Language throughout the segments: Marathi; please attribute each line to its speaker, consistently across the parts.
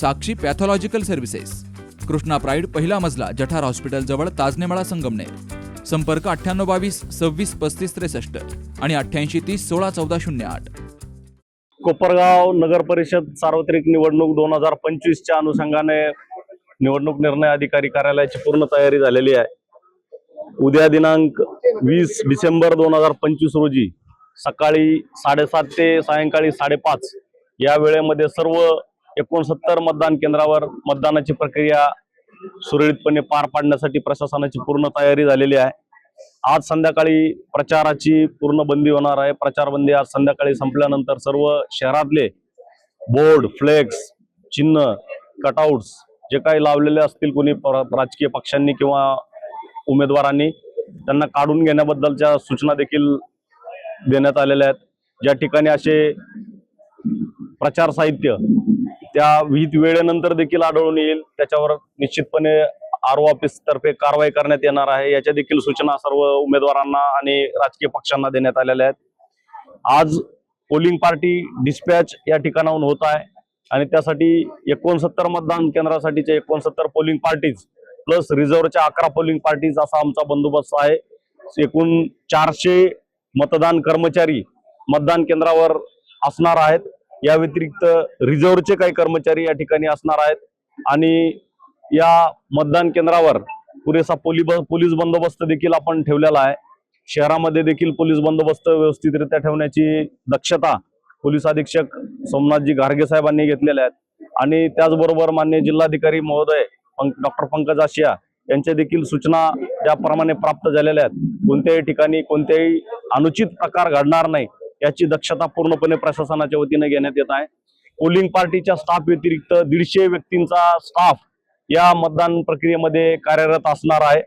Speaker 1: Sakshi pathological services. Krishna pride पहिला मजला जठार हॉस्पिटल जवळ ताजनेमाळा संगमनेर. संपर्क अठ्ठ्याण्णव बावीस सव्वीस पस्तीस त्रेसष्ट आणि अठ्ठ्याऐंशी तीस सोळा चौदा शून्य आठ.
Speaker 2: कोपरगाव नगर परिषद सार्वत्रिक निवडणूक दोन हजार पंचवीसच्या अनुषंगाने निवडणूक निर्णय अधिकारी कार्यालयाची पूर्ण तयारी झालेली आहे. उद्या दिनांक वीस डिसेंबर दोन हजार पंचवीस रोजी सकाळी साडेसात ते सायंकाळी साडेपाच या वेळेमध्ये सर्व एकोणसत्तर मतदान केंद्रावर मतदानाची प्रक्रिया सुरळीतपणे पार पाडण्यासाठी प्रशासनाची पूर्ण तयारी झालेली आहे. आज संध्याकाळी प्रचाराची पूर्ण बंदी होणार आहे. प्रचार बंदी आज संध्याकाळी संपल्यानंतर सर्व शहरातले बोर्ड फ्लेक्स चिन्ह कटआउट्स जे काही लावलेले असतील कोणी राजकीय पक्षांनी किंवा उमेदवारांनी त्यांना काढून घेण्याबद्दलच्या सूचना देखील देण्यात आलेल्या आहेत. ज्या ठिकाणी असे प्रचार साहित्य त्या विहित वेळेनंतर देखील आढळून येईल. त्याच्यावर निश्चितपणे आर ओ ऑफिस तर्फे कारवाई करण्यात येणार आहे. याच्या देखील सूचना सर्व उमेदवारांना आणि राजकीय पक्षांना देण्यात आलेल्या आहेत. आज पोलिंग पार्टी डिस्पॅच या ठिकाणाहून होत आहे. आणि त्यासाठी एकोणसत्तर मतदान केंद्रासाठीच्या एकोणसत्तर पोलिंग पार्टीज प्लस रिझर्व्हच्या अकरा पोलिंग पार्टीज असा आमचा बंदोबस्त आहे. एकूण चारशे मतदान कर्मचारी मतदान केंद्रावर असणार आहेत. या व्यतिरिक्त रिझर्व्हचे काही कर्मचारी या ठिकाणी असणार आहेत. आणि या मतदान केंद्रावर पुरेसा पोली पोलीस बंदोबस्त देखील आपण ठेवलेला आहे. शहरामध्ये देखील पोलीस बंदोबस्त व्यवस्थितरित्या ठेवण्याची दक्षता पोलीस अधीक्षक सोमनाथजी घारगे साहेबांनी घेतलेल्या आहेत. आणि त्याचबरोबर मान्य जिल्हाधिकारी महोदय डॉक्टर पंकज आशिया यांच्या देखील सूचना त्याप्रमाणे प्राप्त झालेल्या आहेत. कोणत्याही ठिकाणी कोणत्याही अनुचित प्रकार घडणार नाही. याची दक्षता पूर्णपणे प्रशासनाच्या वतीने घेण्यात येत आहे. पोलिंग पार्टीच्या स्टाफ व्यतिरिक्त दीडशे व्यक्तींचा स्टाफ या मतदान प्रक्रियेमध्ये कार्यरत असणार आहे.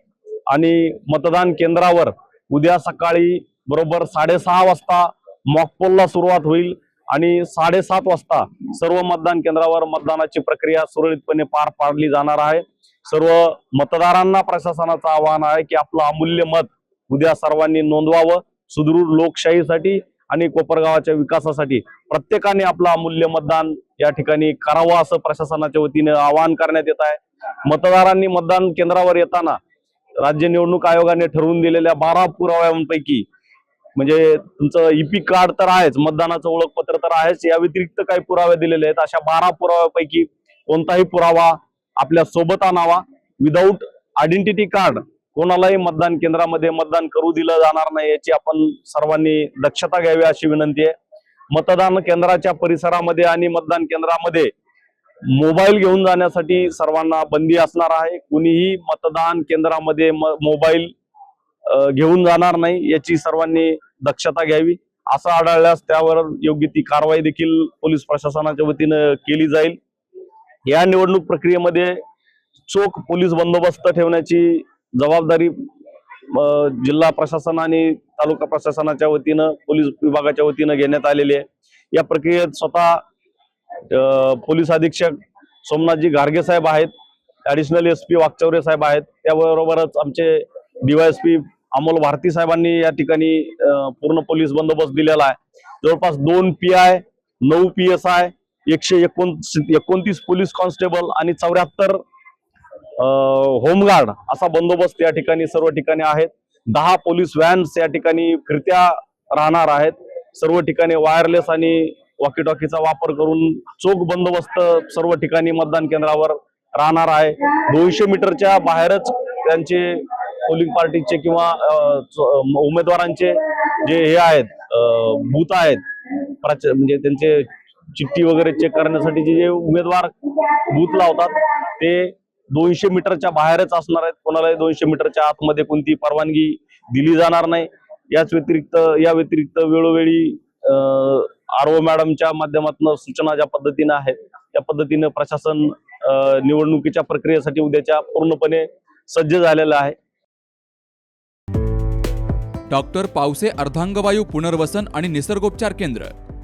Speaker 2: आणि मतदान केंद्रावर उद्या सकाळी बरोबर साडेसहा वाजता मॉकपोलला सुरुवात होईल आणि साडेसात वाजता सर्व मतदान केंद्रावर मतदानाची प्रक्रिया सुरळीतपणे पार पाडली जाणार आहे. सर्व मतदारांना प्रशासनाचं आवाहन आहे की आपलं अमूल्य मत उद्या सर्वांनी नोंदवावं. सुदृढ लोकशाहीसाठी आणि कोपरगावाच्या विकासासाठी प्रत्येकाने आपलं अमूल्य मतदान या ठिकाणी करावं असं प्रशासनाच्या वतीने आवाहन करण्यात येत आहे. मतदारांनी मतदान केंद्रावर येताना राज्य निवडणूक आयोगाने ठरवून दिलेल्या बारा पुराव्यांपैकी म्हणजे तुमचं ईपी कार्ड तर आहेच मतदानाचं ओळखपत्र तर आहेच या व्यतिरिक्त काही पुरावे दिलेले आहेत. अशा बारा पुराव्यापैकी कोणताही पुरावा आपल्यासोबत आणावा. विदाऊट आयडेंटिटी कार्ड कोणालाही मतदान केंद्रामध्ये मतदान करू दिलं जाणार नाही याची आपण सर्वांनी दक्षता घ्यावी अशी विनंती आहे. मतदान केंद्राच्या परिसरामध्ये आणि मतदान केंद्रामध्ये मोबाईल घेऊन जाण्यासाठी सर्वांना बंदी असणार आहे. कुणीही मतदान केंद्रामध्ये म- मोबाईल घेऊन जाणार नाही याची सर्वांनी दक्षता घ्यावी. असं आढळल्यास त्यावर योग्य ती कारवाई देखील पोलीस प्रशासनाच्या वतीनं केली जाईल. या निवडणूक प्रक्रियेमध्ये चोख पोलीस बंदोबस्त ठेवण्याची जबाबदारी जिल्हा प्रशासन आणि तालुका प्रशासनाच्या वतीनं पोलीस विभागाच्या वतीनं घेण्यात आलेली आहे. या प्रक्रियेत स्वतः पोलीस अधीक्षक सोमनाथजी गारगे साहेब आहेत ऍडिशनल एस पी वाकचौरे साहेब आहेत. त्याबरोबरच आमचे डीवायएसपी अमोल भारती साहेबांनी या ठिकाणी पूर्ण पोलीस बंदोबस्त दिलेला आहे. जवळपास दोन पी आय नऊ पी एस आय एकशे एकोण एकोणतीस पोलीस कॉन्स्टेबल आणि चौऱ्याहत्तर होमगार्ड असा बंदोबस्त या ठिकाणी सर्व ठिकाणी आहेत. दहा पोलीस व्हॅन्स या ठिकाणी फिरत्या राहणार आहेत. सर्व ठिकाणी वायरलेस आणि वॉकी टॉकीचा वापर करून चोख बंदोबस्त सर्व ठिकाणी मतदान केंद्रावर राहणार आहे. दोनशे मीटरच्या बाहेरच त्यांचे पोलिंग पार्टीचे किंवा उमेदवारांचे जे हे आहेत बूथ आहेत म्हणजे त्यांचे चिठ्ठी वगैरे चेक करण्यासाठीचे जे उमेदवार बूथ लावतात ते दोनशे मीटरच्या बाहेरच असणार आहेत. कोणालाही दोनशे मीटरच्या आतमध्ये कोणती परवानगी दिली जाणार नाही. याच व्यतिरिक्त या व्यतिरिक्त वेळोवेळी आर ओ मॅडमच्या माध्यमातून सूचना ज्या पद्धतीनं आहेत त्या पद्धतीनं प्रशासन निवडणुकीच्या प्रक्रियेसाठी उद्याच्या पूर्णपणे सज्ज झालेलं आहे.
Speaker 1: डॉक्टर पावसे अर्धांगवायू पुनर्वसन आणि निसर्गोपचार केंद्र.